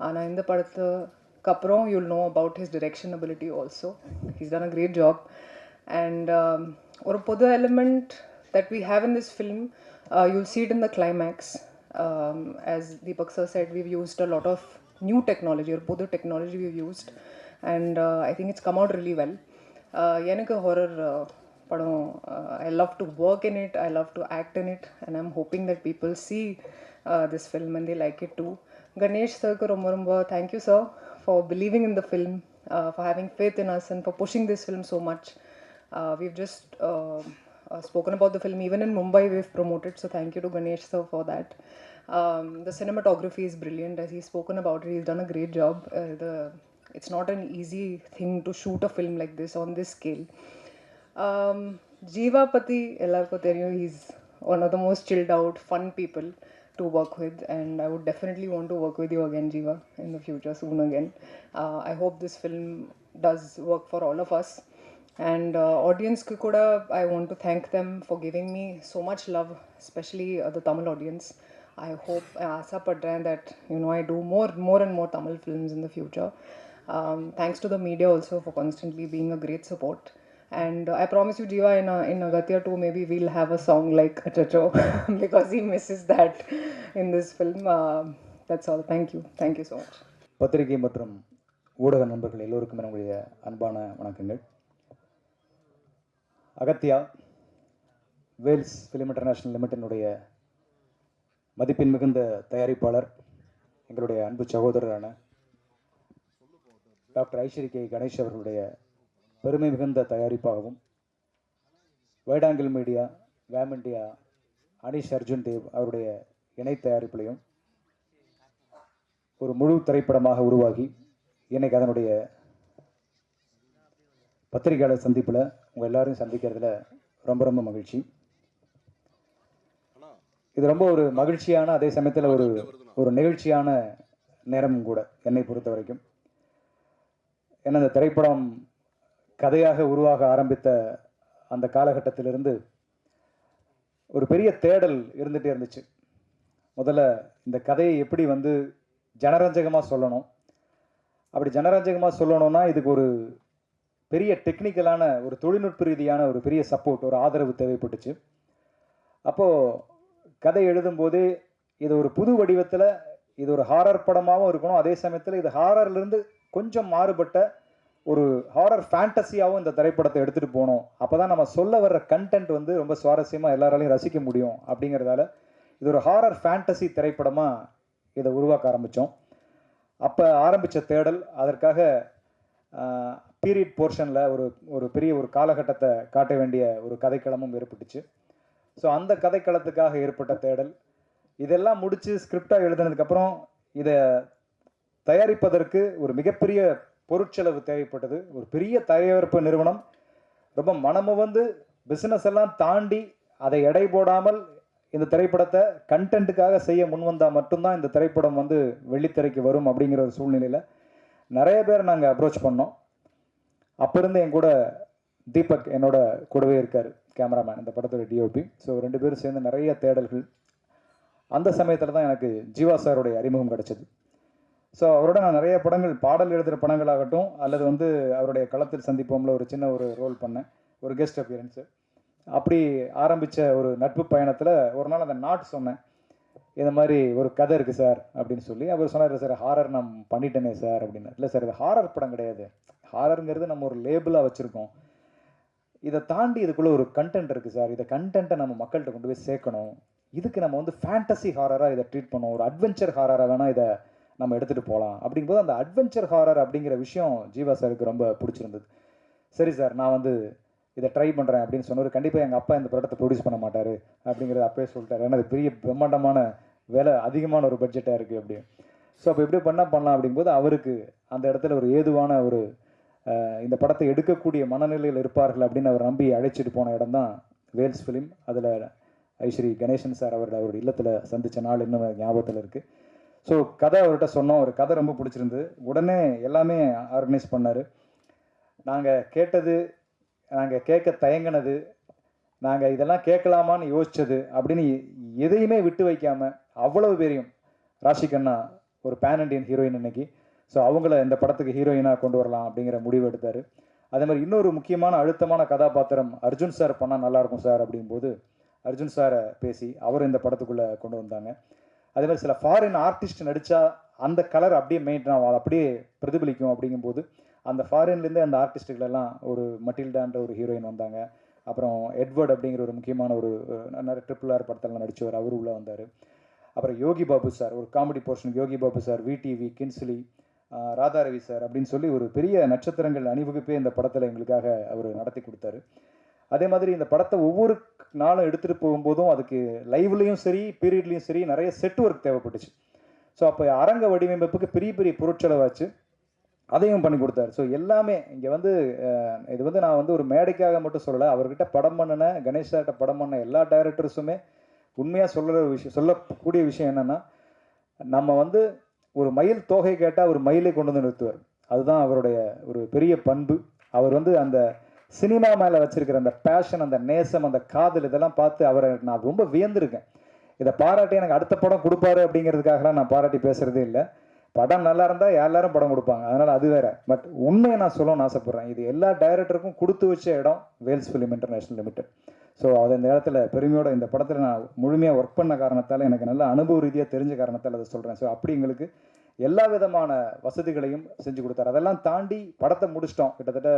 ஆனால் இந்த படத்துக்கு அப்புறம் you'll know about his direction ability also he's done a great job and ஒரு புது element that we have in this film, uh, you'll see it in the climax. Um, as Deepak sir said, we've used a lot of new technology or Buddha technology we've used, and uh, I think it's come out really well. Uh, எனக்கு horror I love to work in it, I love to act in it, and I'm hoping that people see uh, this film and they like it too. Ganesh sir Kurumurumba, thank you sir for believing in the film, uh, for having faith in us, and for pushing this film so much. Uh, we've just um, spoken about the film, even in Mumbai, we've promoted, so thank you to Ganesh sir for that. Um, the cinematography is brilliant, as he's spoken about it, he's done a great job. it's not an easy thing to shoot a film like this on this scale um, Jivapati, Ellarko he's one of the most chilled out, fun people to work with, and I would definitely want to work with you again, Jiva, in the future, soon again. Uh, I hope this film does work for all of us. And uh, audience Kikoda, I want to thank them for giving me so much love, especially uh, the Tamil audience. I hope I asa padren that you know I do more more and more Tamil films in the future. Um, thanks to the media also for constantly being a great support. And uh, I promise you, Jiva, in, a, in Agatya 2, maybe we'll have a song like Achacho because he misses that in this film. Uh, that's all. Thank you. Thank you so much. பத்திரிகை மற்றும் ஊடக நண்பர்கள் எல்லோருக்கும் என்னுடைய அன்பான வணக்கங்கள் Agathiya Vels film international லிமிட்டினுடைய மதிப்பின் மிகுந்த தயாரிப்பாளர் எங்களுடைய அன்பு சகோதரரான டாக்டர் ஐஸ்வரி கே கணேஷ் அவர்களுடைய பெருமை மிகுந்த தயாரிப்பாகவும் வேடாங்கில் மீடியா வேம் இண்டியா அனீஷ் அர்ஜுன் தேவ் அவருடைய இணை தயாரிப்பிலையும் ஒரு முழு திரைப்படமாக உருவாகி இன்னைக்கு அதனுடைய பத்திரிகையாளர் சந்திப்பில் உங்கள் எல்லாரையும் சந்திக்கிறதுல ரொம்ப ரொம்ப மகிழ்ச்சி. இது ரொம்ப ஒரு மகிழ்ச்சியான அதே சமயத்தில் ஒரு ஒரு நிகழ்ச்சியான நேரமும் கூட என்னை பொறுத்த வரைக்கும். ஏன்னா இந்த திரைப்படம் கதையாக உருவாக ஆரம்பித்த அந்த காலகட்டத்திலிருந்து ஒரு பெரிய தேடல் இருந்துகிட்டே இருந்துச்சு. முதல்ல இந்த கதையை எப்படி வந்து ஜனரஞ்சகமாக சொல்லணும்? அப்படி ஜனரஞ்சகமாக சொல்லணும்னா இதுக்கு ஒரு பெரிய டெக்னிக்கலான ஒரு தொழில்நுட்ப ரீதியான ஒரு பெரிய சப்போர்ட் ஒரு ஆதரவு தேவைப்பட்டுச்சு. அப்போது கதை எழுதும்போதே இது ஒரு புது வடிவத்தில் இது ஒரு ஹாரர் படமாகவும் இருக்கணும். அதே சமயத்தில் இது ஹாரர்லேருந்து கொஞ்சம் மாறுபட்ட ஒரு ஹாரர் ஃபேண்டசியாகவும் இந்த திரைப்படத்தை எடுத்துகிட்டு போனோம். அப்போ தான் நம்ம சொல்ல வர்ற கண்டென்ட் வந்து ரொம்ப சுவாரஸ்யமாக எல்லாராலையும் ரசிக்க முடியும் அப்படிங்கிறதால இது ஒரு ஹாரர் ஃபேண்டசி திரைப்படமாக இதை உருவாக்க ஆரம்பித்தோம் அப்போ ஆரம்பித்த தேடல் அதற்காக பீரியட் போர்ஷனில் ஒரு ஒரு பெரிய ஒரு காலகட்டத்தை காட்ட வேண்டிய ஒரு கதைக்களமும் ஏற்பட்டுச்சு. ஸோ அந்த கதைக்களத்துக்காக ஏற்பட்ட தேடல் இதெல்லாம் முடித்து ஸ்கிரிப்டாக எழுதுனதுக்கப்புறம் இதை தயாரிப்பதற்கு ஒரு மிகப்பெரிய பொருட்செலவு தேவைப்பட்டது. ஒரு பெரிய தயாரிப்பு நிறுவனம். ரொம்ப மனமு வந்து பிஸ்னஸ் எல்லாம் தாண்டி அதை எடை போடாமல் இந்த திரைப்படத்தை கண்டென்ட்டுக்காக செய்ய முன்வந்தால் மட்டும்தான் இந்த திரைப்படம் வந்து வெள்ளித்திரைக்கு வரும் அப்படிங்கிற ஒரு சூழ்நிலையில் நிறைய பேர் நாங்கள் அப்ரோச் பண்ணோம். அப்போ இருந்து என் கூட தீபக் என்னோட கூடவே இருக்கார் கேமராமேன் இந்த படத்தோட டிஓபி ஸோ ரெண்டு பேரும் சேர்ந்து நிறைய தேடல்கள். அந்த சமயத்தில் தான் எனக்கு ஜீவா சாருடைய அறிமுகம் கிடச்சிது. ஸோ அவரோட நான் நிறைய படங்கள் பாடல் எழுதுகிற படங்களாகட்டும் அல்லது வந்து அவருடைய களத்தில் சந்திப்போம்ல ஒரு சின்ன ஒரு ரோல் பண்ணேன். ஒரு கெஸ்ட் அப்பியரன்ஸு அப்படி ஆரம்பித்த ஒரு நட்பு பயணத்தில் ஒரு நாள் அந்த நாட் சொன்னேன். இந்த மாதிரி ஒரு கதை இருக்குது சார் அப்படின்னு சொல்லி அவர் சொன்னார் சார் ஹாரர் நான் பண்ணிட்டேனே சார் அப்படின்னு. இல்லை சார் இது ஹாரர் படம் கிடையாது. ஹாரருங்கிறது நம்ம ஒரு லேபிளாக வச்சுருக்கோம். இதை தாண்டி இதுக்குள்ளே ஒரு கண்டென்ட் இருக்குது சார் இதை கண்டென்ட்டை நம்ம மக்கள்கிட்ட கொண்டு போய் சேர்க்கணும். இதுக்கு நம்ம வந்து ஃபேண்டசி ஹாரராக இதை ட்ரீட் பண்ணோம் ஒரு அட்வென்ச்சர் ஹாரராக வேணால் இதை நம்ம எடுத்துகிட்டு போகலாம் அப்படிங்கும்போது அந்த அட்வென்ச்சர் ஹாரர் அப்படிங்கிற விஷயம் ஜீவா சாருக்கு ரொம்ப பிடிச்சிருந்தது. சரி சார் நான் வந்து இதை ட்ரை பண்ணுறேன் அப்படின்னு சொன்னவர் கண்டிப்பாக எங்கள் அப்பா இந்த படத்தை ப்ரொடியூஸ் பண்ண மாட்டார் அப்படிங்கிறத அப்பயே சொல்லிட்டார். ஏன்னா அது பெரிய பிரம்மாண்டமான வேலை அதிகமான ஒரு பட்ஜெட்டாக இருக்குது அப்படி ஸோ அப்போ எப்படி பண்ணால் பண்ணலாம் அப்படிங்கும்போது அவருக்கு அந்த இடத்துல ஒரு ஏதுவான ஒரு இந்த படத்தை எடுக்கக்கூடிய மனநிலையில் இருப்பார்கள் அப்படின்னு அவர் நம்பி அழைச்சிட்டு போன இடம் தான் வேல்ஸ் ஃபிலிம் அதில் ஐஸ்வரி கணேசன் சார் அவர் அவருடைய இல்லத்தில் சந்தித்த நாள் இன்னும் ஞாபகத்தில் இருக்குது ஸோ கதை அவர்கிட்ட சொன்னோம். ஒரு கதை ரொம்ப பிடிச்சிருந்தது. உடனே எல்லாமே ஆர்கனைஸ் பண்ணார். நாங்கள் கேட்டது நாங்கள் கேட்க தயங்கினது நாங்கள் இதெல்லாம் கேட்கலாமான்னு யோசித்தது அப்படின்னு எதையுமே விட்டு வைக்காமல் அவ்வளவு பேரையும் ராஷிகண்ணா ஒரு பேன் இண்டியன் ஹீரோயின் இன்னைக்கு. ஸோ அவங்கள இந்த படத்துக்கு ஹீரோயினாக கொண்டு வரலாம் அப்படிங்கிற முடிவு எடுத்தார். அதே மாதிரி இன்னொரு முக்கியமான அழுத்தமான கதாபாத்திரம் அர்ஜுன் சார் பண்ணால் நல்லாயிருக்கும் சார் அப்படிங்கும்போது அர்ஜுன் சாரை பேசி அவர் இந்த படத்துக்குள்ளே கொண்டு வந்தாங்க. அதே மாதிரி சில ஃபாரின் ஆர்டிஸ்ட் நடித்தா அந்த கலர் அப்படியே மெயின்டைன் ஆகும். அப்படியே பிரதிபலிக்கும் அப்படிங்கும்போது அந்த ஃபாரின்லேருந்து அந்த ஆர்டிஸ்ட்டுகளெல்லாம் ஒரு மட்டில்டான்ற ஒரு ஹீரோயின் வந்தாங்க. அப்புறம் எட்வர்ட் அப்படிங்கிற ஒரு முக்கியமான ஒரு நிறைய ட்ரிபிள் ஆர் படத்தெல்லாம் நடித்தவர் அவர் உள்ளே வந்தார். அப்புறம் யோகி பாபு சார் ஒரு comedy portion Yogi Babu sir VTV Kingsley Radha Ravi sir அப்படின்னு சொல்லி ஒரு பெரிய நட்சத்திரங்கள் அணிவகுப்பே இந்த படத்தில் எங்களுக்காக அவர் நடத்தி கொடுத்தாரு. அதே மாதிரி இந்த படத்தை ஒவ்வொரு நாளும் எடுத்துகிட்டு போகும்போதும் அதுக்கு லைவ்லேயும் சரி பீரியட்லேயும் சரி நிறைய செட் ஒர்க் தேவைப்பட்டுச்சு. ஸோ அப்போ அரங்க வடிவமைப்புக்கு பெரிய பெரிய பொருட்செலவாச்சு. அதையும் பண்ணி கொடுத்தாரு. ஸோ எல்லாமே இங்கே வந்து இது வந்து நான் வந்து ஒரு மேடைக்காக மட்டும் சொல்லலை. அவர்கிட்ட படம் பண்ணின கணேஷாட்ட படம் பண்ண எல்லா டைரக்டர்ஸுமே உண்மையாக சொல்லுற விஷயம் சொல்லக்கூடிய விஷயம் என்னென்னா நம்ம வந்து ஒரு மயில் தோகை கேட்டால் ஒரு மயிலை கொண்டு வந்து நிறுத்துவார். அதுதான் அவருடைய ஒரு பெரிய பண்பு. அவர் வந்து அந்த சினிமா மேலே வச்சிருக்கிற அந்த பேஷன் அந்த நேசம் அந்த காதல் இதெல்லாம் பார்த்து அவரை நான் ரொம்ப வியந்திருக்கேன். இதை பாராட்டி எனக்கு அடுத்த படம் கொடுப்பாரு அப்படிங்கிறதுக்காகலாம் நான் பாராட்டி பேசுகிறதே இல்லை. படம் நல்லா இருந்தால் எல்லாரும் படம் கொடுப்பாங்க. அதனால் அது வேற. பட் உண்மையை நான் சொல்லணும்னு ஆசைப்பட்றேன். இது எல்லா டைரக்டருக்கும் கொடுத்து வச்ச இடம் Vels film international limited so அது இந்த இடத்துல பெருமையோட இந்த படத்தில் நான் முழுமையாக ஒர்க் பண்ண காரணத்தால் எனக்கு நல்ல அனுபவ ரீதியாக தெரிஞ்ச காரணத்தால் அதை சொல்கிறேன் ஸோ அப்படி எங்களுக்கு எல்லா விதமான வசதிகளையும் செஞ்சு கொடுத்தாரு. அதெல்லாம் தாண்டி படத்தை முடிச்சிட்டோம். கிட்டத்தட்ட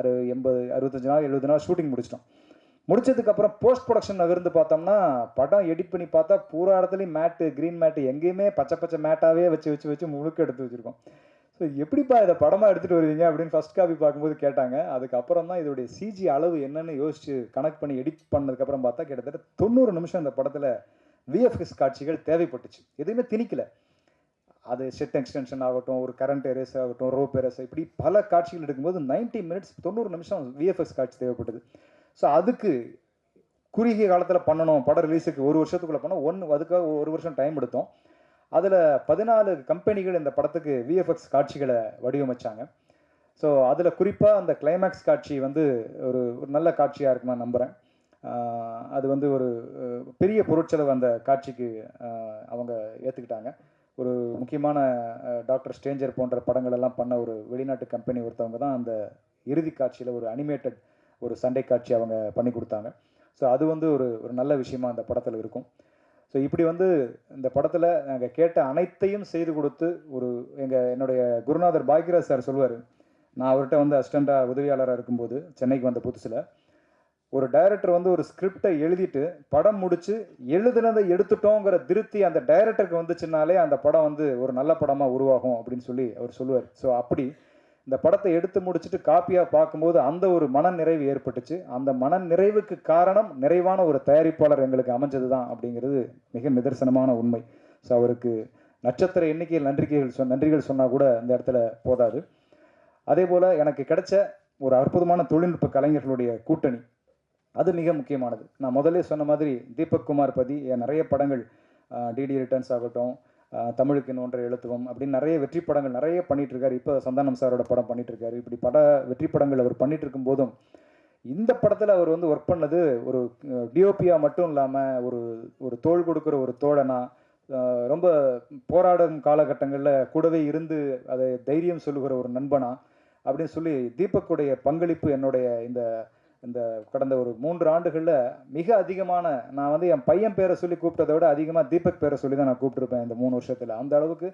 அறு எண்பது அறுபத்தஞ்சு நாள் எழுபது நாள் ஷூட்டிங் முடிச்சிட்டோம். முடிச்சதுக்கப்புறம் போஸ்ட் ப்ரொடக்ஷன் நகர்ந்து பார்த்தோம்னா படம் எடிட் பண்ணி பார்த்தா பூரா இடத்துலையும் மேட்டு க்ரீன் மேட்டு எங்கேயுமே பச்சை பச்சை மேட்டாவே வச்சு வச்சு வச்சு முழுக்க எடுத்து வச்சுருக்கோம். ஸோ எப்படிப்பா இதை படமாக எடுத்துகிட்டு வருவீங்க அப்படின்னு ஃபஸ்ட் காப்பி பார்க்கும்போது கேட்டாங்க. அதுக்கப்புறம் தான் இதோடைய சிஜி அளவு என்னன்னு யோசிச்சு கனெக்ட் பண்ணி எடிட் பண்ணதுக்கப்புறம் பார்த்தா கிட்டத்தட்ட தொண்ணூறு நிமிஷம் இந்த படத்தில் விஎஃப்எஸ் காட்சிகள் தேவைப்பட்டுச்சு. எதுவுமே திணிக்கலை. அது செட் எக்ஸ்டென்ஷன் ஆகட்டும் ஒரு கரண்ட் எரேஸ் ஆகட்டும் ரோப் எரேஸ் இப்படி பல காட்சிகள் எடுக்கும்போது 90 மினிட்ஸ் தொண்ணூறு நிமிஷம் விஎஃப்எக்ஸ் காட்சி தேவைப்பட்டது ஸோ அதுக்கு குறுகிய காலத்தில் பண்ணணும். படம் ரிலீஸுக்கு ஒரு வருஷத்துக்குள்ளே பண்ணோம் ஒன்று அதுக்காக ஒரு வருஷம் டைம் எடுத்தோம். அதில் பதினாலு கம்பெனிகள் இந்த படத்துக்கு விஎஃப்எக்ஸ் காட்சிகளை வடிவமைச்சாங்க. ஸோ அதில் குறிப்பாக அந்த கிளைமேக்ஸ் காட்சி வந்து ஒரு நல்ல காட்சியாக இருக்குன்னு நான் நம்புகிறேன் அது வந்து ஒரு பெரிய பொருட்செலவு அந்த காட்சிக்கு அவங்க ஏற்றுக்கிட்டாங்க ஒரு முக்கியமான டாக்டர் ஸ்டேஞ்சர் போன்ற படங்கள் எல்லாம் பண்ண ஒரு வெளிநாட்டு கம்பெனி ஒருத்தவங்க தான் அந்த இறுதி காட்சியில் ஒரு அனிமேட்டட் ஒரு சண்டை காட்சி அவங்க பண்ணி கொடுத்தாங்க. ஸோ அது வந்து ஒரு ஒரு நல்ல விஷயமா அந்த படத்தில் இருக்கும். ஸோ இப்படி வந்து இந்த படத்தில் நாங்கள் கேட்ட அனைத்தையும் செய்து கொடுத்து ஒரு எங்கள் என்னுடைய குருநாதர் பாக்யராஜ் சார் சொல்லுவார் நான் அவர்கிட்ட வந்து அசிஸ்டண்ட்டாக உதவியாளராக இருக்கும்போது சென்னைக்கு வந்த புதுசில் ஒரு டைரக்டர் வந்து ஒரு ஸ்கிரிப்டை எழுதிட்டு படம் முடிச்சு எழுதுனதை எடுத்துட்டோங்கிற திருப்தி அந்த டைரக்டருக்கு வந்துச்சுனாலே அந்த படம் வந்து ஒரு நல்ல படமாக உருவாகும் அப்படின்னு சொல்லி அவர் சொல்லுவார். ஸோ அப்படி இந்த படத்தை எடுத்து முடிச்சுட்டு காப்பியாக பார்க்கும்போது அந்த ஒரு மன நிறைவு ஏற்பட்டுச்சு. அந்த மன நிறைவுக்கு காரணம் நிறைவான ஒரு தயாரிப்பாளர் எங்களுக்கு அமைஞ்சது தான் அப்படிங்கிறது மிக நிதர்சனமான உண்மை. ஸோ அவருக்கு நட்சத்திர எண்ணிக்கையில் நன்றிகைகள் சொ நன்றிகள் சொன்னால் கூட இந்த இடத்துல போதாது. அதே போல் எனக்கு கிடைச்ச ஒரு அற்புதமான தொழில்நுட்ப கலைஞர்களுடைய கூட்டணி அது மிக முக்கியமானது. நான் முதல்ல சொன்ன மாதிரி தீபக் குமார் பதி நிறைய படங்கள் டிடி ரிட்டர்ன்ஸ் ஆகட்டும் தமிழுக்கு ஒன்றை எழுத்துவம் அப்படின்னு நிறைய வெற்றி படங்கள் நிறைய பண்ணிட்டு இருக்காரு இப்போ சந்தானம் சாரோட படம் பண்ணிட்டு இருக்காரு இப்படி பட வெற்றி படங்கள் அவர் பண்ணிட்டு இருக்கும் போதும் இந்த படத்தில் அவர் வந்து ஒர்க் பண்ணது ஒரு டிஓபியா மட்டும் இல்லாமல் ஒரு ஒரு தோள் கொடுக்குற ஒரு தோழனா ரொம்ப போராடும் காலகட்டங்களில் கூடவே இருந்து அதை தைரியம் சொல்லுகிற ஒரு நண்பனா அப்படின்னு சொல்லி தீபக்குடைய பங்களிப்பு என்னுடைய இந்த இந்த கடந்த ஒரு மூன்று ஆண்டுகளில் மிக அதிகமான நான் வந்து என் பையன் பேரை சொல்லி கூப்பிட்டதை விட அதிகமாக தீபக் பேரை சொல்லி தான் நான் கூப்பிட்டுருப்பேன் இந்த மூணு வருஷத்தில். அந்த அளவுக்கு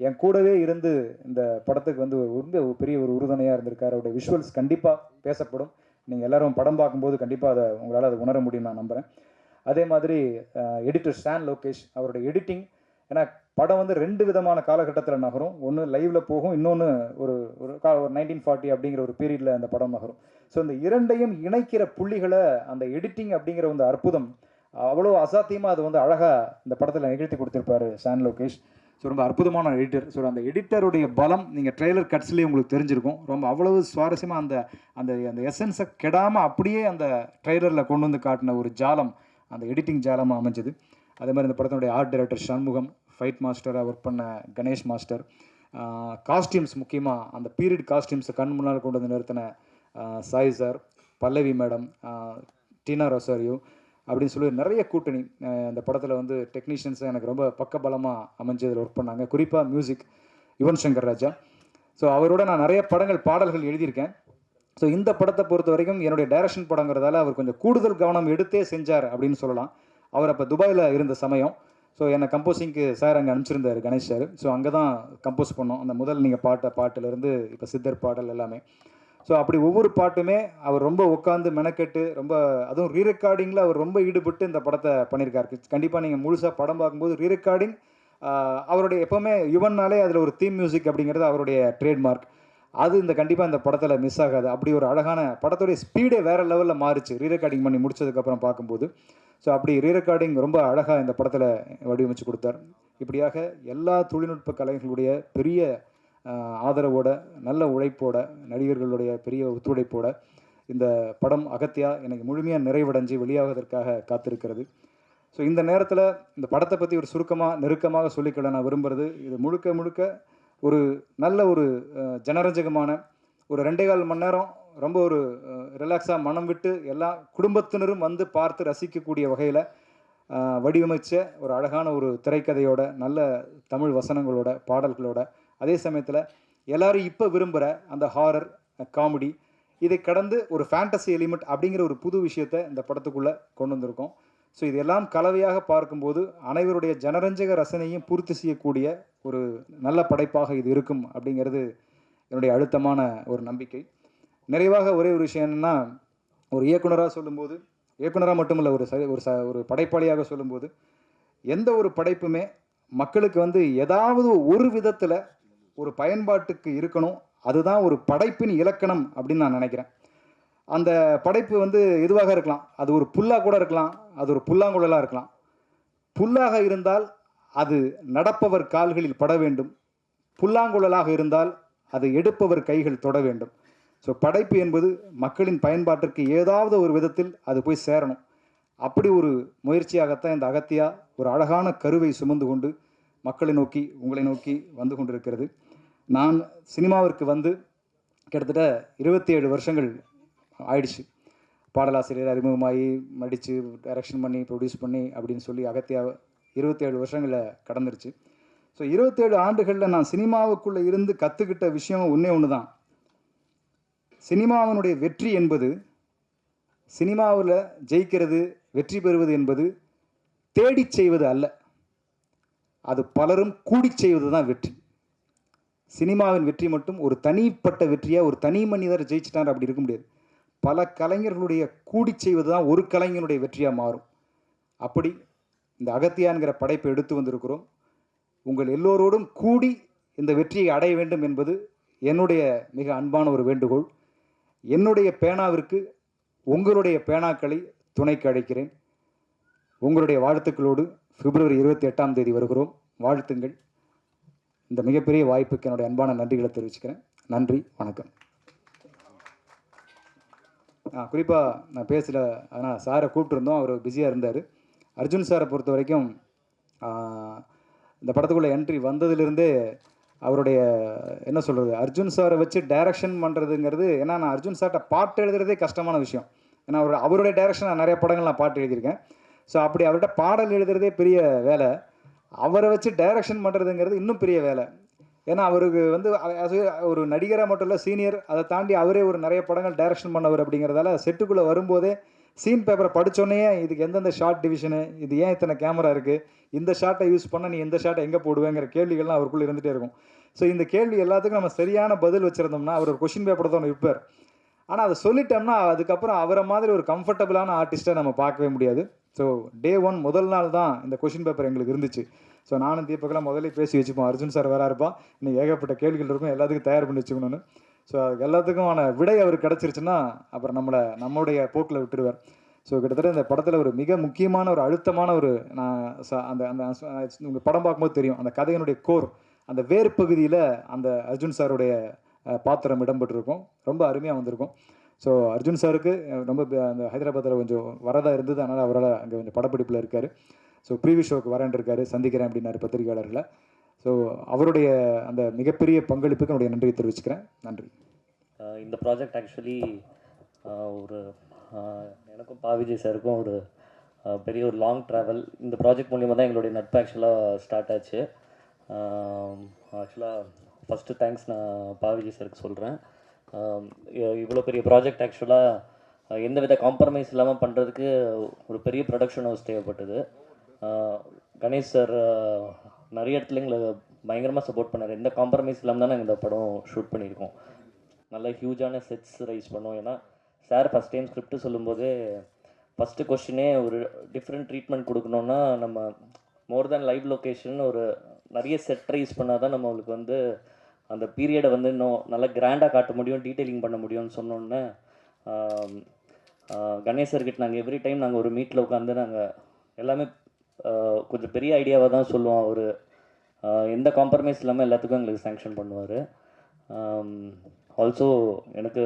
என் கூடவே இருந்து இந்த படத்துக்கு வந்து உருந்த ஒரு பெரிய ஒரு உறுதுணையாக இருந்திருக்காரு. அவருடைய விஷுவல்ஸ் கண்டிப்பாக பேசப்படும். நீங்கள் எல்லாரும் படம் பார்க்கும்போது கண்டிப்பாக அதை உங்களால் அதை உணர முடியும் நான் நம்புகிறேன் அதே மாதிரி எடிட்டர் ஸ்டான் லோகேஷ் அவருடைய எடிட்டிங் ஏன்னா படம் வந்து ரெண்டு விதமான காலகட்டத்தில் நகரும். ஒன்று லைவ்ல போகும் இன்னொன்று ஒரு ஒரு கா ஒரு நைன்டீன் ஃபார்ட்டி அப்படிங்கிற ஒரு பீரியடில் அந்த படம் நகரும். ஸோ இந்த இரண்டையும் இணைக்கிற புள்ளிகளை அந்த எடிட்டிங் அப்படிங்கிற அந்த அற்புதம் அவ்வளோ அசாத்தியமாக அது வந்து அழகாக இந்த படத்தில் நிகழ்த்தி கொடுத்துருப்பாரு சான் லோகேஷ். ஸோ ரொம்ப அற்புதமான எடிட்டர் ஸோ அந்த எடிட்டருடைய பலம் நீங்கள் ட்ரெய்லர் கட்ஸ்லேயே உங்களுக்கு தெரிஞ்சிருக்கும். ரொம்ப அவ்வளவு சுவாரஸ்யமாக அந்த அந்த அந்த எசன்ஸை கெடாமல் அப்படியே அந்த ட்ரெய்லரில் கொண்டு வந்து காட்டின ஒரு ஜாலம் அந்த எடிட்டிங் ஜாலமாக அமைஞ்சது. அதே மாதிரி இந்த படத்தினுடைய ஆர்ட் டைரக்டர் சண்முகம் ஃபைட் மாஸ்டராக ஒர்க் பண்ண கணேஷ் மாஸ்டர் காஸ்டியூம்ஸ் முக்கியமாக அந்த பீரியட் காஸ்டியூம்ஸை கண் முன்னால் கொண்டு வந்து நிறுத்தின சாய் சார் பல்லவி மேடம் டீனா ரொசாரியோ அப்படின்னு சொல்லி நிறைய கூட்டணி அந்த இந்த படத்தில் வந்து டெக்னீஷியன்ஸ் எனக்கு ரொம்ப பக்கபலமாக அமைஞ்சதில் ஒர்க் பண்ணாங்க. குறிப்பாக மியூசிக் யுவன் சங்கர் ராஜா. ஸோ அவரோட நான் நிறைய படங்கள் பாடல்கள் எழுதியிருக்கேன். ஸோ இந்த படத்தை பொறுத்த வரைக்கும் என்னுடைய டைரக்ஷன் படங்கிறதால அவர் கொஞ்சம் கூடுதல் கவனம் எடுத்தே செஞ்சார் அப்படின்னு சொல்லலாம். அவர் அப்போ துபாயில் இருந்த சமயம். ஸோ என்னை கம்போசிங்க்கு சார் அங்கே அனுப்பிச்சிருந்தார் கணேஷ் சார் ஸோ அங்கே தான் கம்போஸ் பண்ணோம். அந்த முதல் நீங்கள் பாட்ட பாட்டிலேருந்து இப்போ சித்தர் பாடல் எல்லாமே. ஸோ அப்படி ஒவ்வொரு பாட்டுமே அவர் ரொம்ப உட்காந்து மெனக்கெட்டு ரொம்ப அதுவும் ரீ ரெக்கார்டிங்கில் அவர் ரொம்ப ஈடுபட்டு இந்த படத்தை பண்ணியிருக்காரு கண்டிப்பாக நீங்கள் முழுசாக படம் பார்க்கும்போது ரீ ரெக்கார்டிங் அவருடைய எப்போவுமே யுவன்னாலே அதில் ஒரு தீம் மியூசிக் அப்படிங்கிறது அவருடைய ட்ரேட்மார்க் அது இந்த கண்டிப்பாக இந்த படத்தில் மிஸ் ஆகாது. அப்படி ஒரு அழகான படத்துடைய ஸ்பீடே வேறு லெவலில் மாறிச்சு. ரீ ரெக்கார்டிங் பண்ணி முடிச்சதுக்கப்புறம் பார்க்கும்போது. ஸோ அப்படி ரீ ரெக்கார்டிங் ரொம்ப அழகாக இந்த படத்தில் வடிவமைச்சு கொடுத்தார். இப்படியாக எல்லா தொழில்நுட்ப கலைகளுடைய பெரிய ஆதரவோட நல்ல உழைப்போட நடிகர்களுடைய பெரிய ஒத்துழைப்போட இந்த படம் அகத்தியா எனக்கு முழுமையாக நிறைவடைஞ்சு வெளியாவதற்காக காத்திருக்கிறது. ஸோ இந்த நேரத்தில் இந்த படத்தை பற்றி ஒரு சுருக்கமாக நெருக்கமாக சொல்லிக்கொள்ள நான் விரும்புகிறது இது முழுக்க முழுக்க ஒரு நல்ல ஒரு ஜனரஞ்சகமான ஒரு ரெண்டே கால் மணி நேரம் ரொம்ப ஒரு ரிலாக்ஸாக மனம் விட்டு எல்லா குடும்பத்தினரும் வந்து பார்த்து ரசிக்கக்கூடிய வகையில் வடிவமைச்ச ஒரு அழகான ஒரு திரைக்கதையோட நல்ல தமிழ் வசனங்களோட பாடல்களோட அதே சமயத்தில் எல்லாரும் இப்போ விரும்புகிற அந்த ஹாரர் காமெடி இதை கடந்து ஒரு ஃபேண்டசி எலிமெண்ட் அப்படிங்கிற ஒரு புது விஷயத்தை இந்த படத்துக்குள்ளே கொண்டு வந்திருக்கோம். ஸோ இதெல்லாம் கலவையாக பார்க்கும்போது அனைவருடைய ஜனரஞ்சக ரசனையும் பூர்த்தி செய்யக்கூடிய ஒரு நல்ல படைப்பாக இது இருக்கும் அப்படிங்கிறது என்னுடைய அழுத்தமான ஒரு நம்பிக்கை. நிறைவாக ஒரே ஒரு விஷயம் என்னென்னா ஒரு இயக்குனராக சொல்லும்போது இயக்குனராக மட்டுமல்ல ஒரு ச ஒரு ச ஒரு படைப்பாளியாக சொல்லும்போது எந்த ஒரு படைப்புமே மக்களுக்கு வந்து ஏதாவது ஒரு விதத்தில் ஒரு பயன்பாட்டுக்கு இருக்கணும் அதுதான் ஒரு படைப்பின் இலக்கணம் அப்படின்னு நான் நினைக்கிறேன். அந்த படைப்பு வந்து எதுவாக இருக்கலாம்? அது ஒரு புல்லாக கூட இருக்கலாம். அது ஒரு புல்லாங்குழலாக இருக்கலாம். புல்லாக இருந்தால் அது நடப்பவர் கால்களில் பட வேண்டும். புல்லாங்குழலாக இருந்தால் அது எடுப்பவர் கைகள் தொட வேண்டும். ஸோ படைப்பு என்பது மக்களின் பயன்பாட்டிற்கு ஏதாவது ஒரு விதத்தில் அது போய் சேரணும். அப்படி ஒரு முயற்சியாகத்தான் இந்த அகத்தியா ஒரு அழகான கருவை சுமந்து கொண்டு மக்களை நோக்கி உங்களை நோக்கி வந்து கொண்டிருக்கிறது. நான் சினிமாவிற்கு வந்து கிட்டத்தட்ட இருபத்தி ஏழு வருஷங்கள் ஆயிடுச்சு. பாடலாசிரியர் அறிமுகமாகி நடித்து டைரக்ஷன் பண்ணி ப்ரொடியூஸ் பண்ணி அப்படின்னு சொல்லி அகத்தியா இருபத்தேழு வருஷங்களில் கடந்துருச்சு. ஸோ இருபத்தேழு ஆண்டுகளில் நான் சினிமாவுக்குள்ளே இருந்து கற்றுக்கிட்ட விஷயம் ஒன்றே ஒன்று தான் சினிமாவினுடைய வெற்றி என்பது சினிமாவில் ஜெயிக்கிறது வெற்றி பெறுவது என்பது தேடிச் செய்வது அல்ல. அது பலரும் கூடிச் செய்வது தான் வெற்றி. சினிமாவின் வெற்றி மட்டும் ஒரு தனிப்பட்ட வெற்றியாக ஒரு தனி மனிதர் ஜெயிச்சிட்டார் அப்படி இருக்க முடியாது. பல கலைஞர்களுடைய கூடி செய்வது தான் ஒரு கலைஞனுடைய வெற்றியாக மாறும். அப்படி இந்த அகத்தியான்கிற படைப்பை எடுத்து வந்திருக்கிறோம். உங்கள் எல்லோரோடும் கூடி இந்த வெற்றியை அடைய வேண்டும் என்பது என்னுடைய மிக அன்பான ஒரு வேண்டுகோள். என்னுடைய பேனாவிற்கு உங்களுடைய பேனாக்களை துணைக்கு அழைக்கிறேன். உங்களுடைய வாழ்த்துக்களோடு பிப்ரவரி இருபத்தி எட்டாம் தேதி வருகிறோம். வாழ்த்துங்கள். இந்த மிகப்பெரிய வாய்ப்புக்கு என்னுடைய அன்பான நன்றிகளை தெரிவிச்சுக்கிறேன். நன்றி. வணக்கம். குறிப்பாக நான் பேசல. ஆனால் சாரை கூப்பிட்டுருந்தோம். அவர் பிஸியாக இருந்தார். அர்ஜுன் சாரை பொறுத்த வரைக்கும் இந்த படத்துக்குள்ளே என்ட்ரி வந்ததுலேருந்தே அவருடைய என்ன சொல்கிறது அர்ஜுன் சாரை வச்சு டைரக்ஷன் பண்ணுறதுங்கிறது ஏன்னா நான் அர்ஜுன் சார்கிட்ட பாட்டு எழுதுறதே கஷ்டமான விஷயம். ஏன்னா அவர் அவருடைய டைரக்ஷன் நான் நிறைய படங்கள் நான் பாட்டு எழுதியிருக்கேன். ஸோ அப்படி அவர்கிட்ட பாடல் எழுதுறதே பெரிய வேலை. அவரை வச்சு டைரக்ஷன் பண்ணுறதுங்கிறது இன்னும் பெரிய வேலை. ஏன்னா அவருக்கு வந்து அது ஒரு நடிகராக மட்டும் இல்லை சீனியர் அதை தாண்டி அவரே ஒரு நிறைய படங்கள் டைரக்ஷன் பண்ணவர் அப்படிங்கிறதால செட்டுக்குள்ளே வரும்போதே சீன் பேப்பரை படித்தோன்னே இதுக்கு எந்தெந்த ஷார்ட் டிவிஷனு இது ஏன் இத்தனை கேமரா இருக்குது இந்த ஷார்ட்டை யூஸ் பண்ண நீ எந்த ஷார்ட்டை எங்கே போடுவேங்கிற கேள்விகள்லாம் அவருக்குள்ளே இருந்துகிட்டே இருக்கும். ஸோ இந்த கேள்வி எல்லாத்துக்கும் நம்ம சரியான பதில் வச்சுருந்தோம்னா அவர் ஒரு கொஷின் பேப்பர் தான் இருப்பார். ஆனால் அதை சொல்லிட்டோம்னா அதுக்கப்புறம் அவரை மாதிரி ஒரு கம்ஃபர்டபுளான ஆர்டிஸ்ட்டை நம்ம பார்க்கவே முடியாது. ஸோ டே ஒன் முதல் நாள் தான் இந்த கொஷின் பேப்பர் எங்களுக்கு இருந்துச்சு. ஸோ நானும் தீபக்கெல்லாம் முதல்ல பேசி வச்சுப்போம். அர்ஜுன் சார் வேற இருப்பா இன்னும் ஏகப்பட்ட கேள்விகள் இருக்கும். எல்லாத்துக்கும் தயார் பண்ணி வச்சுக்கணும்னு. ஸோ அதுக்கு எல்லாத்துக்குமான விடை அவர் கிடச்சிருச்சுன்னா அப்புறம் நம்மளை நம்மளுடைய போக்கில் விட்டுருவார். ஸோ கிட்டத்தட்ட இந்த படத்தில் ஒரு மிக முக்கியமான ஒரு அழுத்தமான ஒரு நான் அந்த அந்த உங்கள் படம் பார்க்கும்போது தெரியும். அந்த கதையினுடைய கோர் அந்த வேர் பகுதியில் அந்த அர்ஜுன் சாருடைய பாத்திரம் இடம்பெற்றிருக்கும். ரொம்ப அருமையாக வந்திருக்கும். ஸோ அர்ஜுன் சாருக்கு ரொம்ப அந்த ஹைதராபாத்தில் கொஞ்சம் வரதாக இருந்தது. அதனால் அவரால் அங்கே கொஞ்சம் படப்பிடிப்பில் இருக்கார். ஸோ ப்ரீவி ஷோக்கு வரேன் இருக்காரு சந்திக்கிறேன் அப்படின்னாரு பத்திரிகையாளர்களை. ஸோ அவருடைய அந்த மிகப்பெரிய பங்களிப்புக்கு என்னுடைய நன்றியை தெரிவிச்சுக்கிறேன். நன்றி. இந்த ப்ராஜெக்ட் ஆக்சுவலி ஒரு எனக்கும் பாவிஜய் சாருக்கும் ஒரு பெரிய ஒரு லாங் ட்ராவல். இந்த ப்ராஜெக்ட் மூலியமாக தான் எங்களுடைய நட்பு ஆக்சுவலாக ஸ்டார்ட் ஆச்சு. ஆக்சுவலாக ஃபஸ்ட்டு தேங்க்ஸ் நான் பா சாருக்கு சொல்கிறேன் இவ்வளோ பெரிய ப்ராஜெக்ட் ஆக்சுவலாக எந்த வித காம்ப்ரமைஸ் இல்லாமல் பண்ணுறதுக்கு ஒரு பெரிய ப்ரொடக்ஷன் ஹவுஸ் தேவைப்பட்டது. கணேஷ் சார் நிறைய இடத்துல எங்களை பயங்கரமாக சப்போர்ட் பண்ணார். எந்த காம்ப்ரமைஸ் இல்லாமல் தான் நாங்கள் இந்த படம் ஷூட் பண்ணியிருக்கோம். நல்ல ஹியூஜான செட்ஸ் ரைஸ் பண்ணோம். ஏன்னா சார் ஃபஸ்ட் டைம் ஸ்கிரிப்ட் சொல்லும்போது ஃபஸ்ட்டு கொஷினே ஒரு டிஃப்ரெண்ட் ட்ரீட்மெண்ட் கொடுக்கணுன்னா நம்ம மோர் தேன் லைவ் லொக்கேஷன் ஒரு நிறைய செட் ரைஸ் பண்ணால் தான் நம்மளுக்கு வந்து அந்த பீரியடை வந்து இன்னும் நல்லா கிராண்டாக காட்ட முடியும் டீட்டெயிலிங் பண்ண முடியும்னு சொன்னோன்னே கணேசர்கிட்ட நாங்கள் எவ்ரி டைம் நாங்கள் ஒரு மீட்டில் உட்காந்து நாங்கள் எல்லாமே கொஞ்சம் பெரிய ஐடியாவாக தான் சொல்லுவான் அவர். எந்த காம்ப்ரமைஸ் இல்லாமல் எல்லாத்துக்கும் எங்களுக்கு சேங்ஷன் பண்ணுவார். ஆல்சோ எனக்கு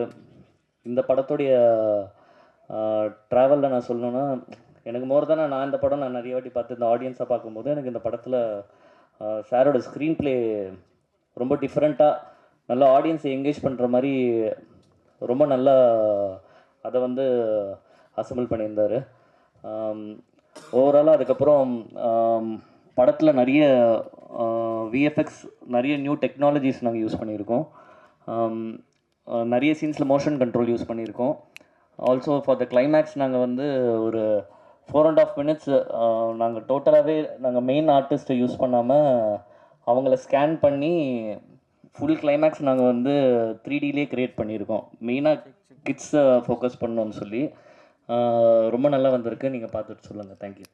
இந்த படத்துடைய ட்ராவலில் நான் சொல்லணுன்னா எனக்கு மோர் தானே நான் இந்த படம் நான் நிறைய வாட்டி பார்த்து இந்த ஆடியன்ஸாக பார்க்கும்போது எனக்கு இந்த படத்தில் சாரோட ஸ்க்ரீன் ப்ளே ரொம்ப டிஃப்ரெண்ட்டாக நல்லா ஆடியன்ஸை என்கேஜ் பண்ணுற மாதிரி ரொம்ப நல்லா அதை வந்து அசம்பிள் பண்ணியிருந்தார். ஓவராலாக அதுக்கப்புறம் படத்தில் நிறைய விஎஃப்எக்ஸ் நிறைய நியூ டெக்னாலஜிஸ் நாங்கள் யூஸ் பண்ணியிருக்கோம். நிறைய சீன்ஸில் மோஷன் கண்ட்ரோல் யூஸ் பண்ணியிருக்கோம். ஆல்சோ ஃபார் த கிளைமேக்ஸ் நாங்கள் வந்து ஒரு ஃபோர் அண்ட் ஆஃப் மினிட்ஸ் நாங்கள் டோட்டலாகவே நாங்கள் மெயின் ஆர்டிஸ்ட்டை யூஸ் பண்ணாமல் அவங்கள ஸ்கேன் பண்ணி ஃபுல் கிளைமேக்ஸ் நாங்கள் வந்து த்ரீ டிலே க்ரியேட் பண்ணியிருக்கோம். மெயினாக கிட்ஸை ஃபோக்கஸ் பண்ணோன்னு சொல்லி. ரொம்ப நல்லா வந்திருக்கு. நீங்கள் பார்த்துட்டு சொல்லுங்கள் தேங்க்யூ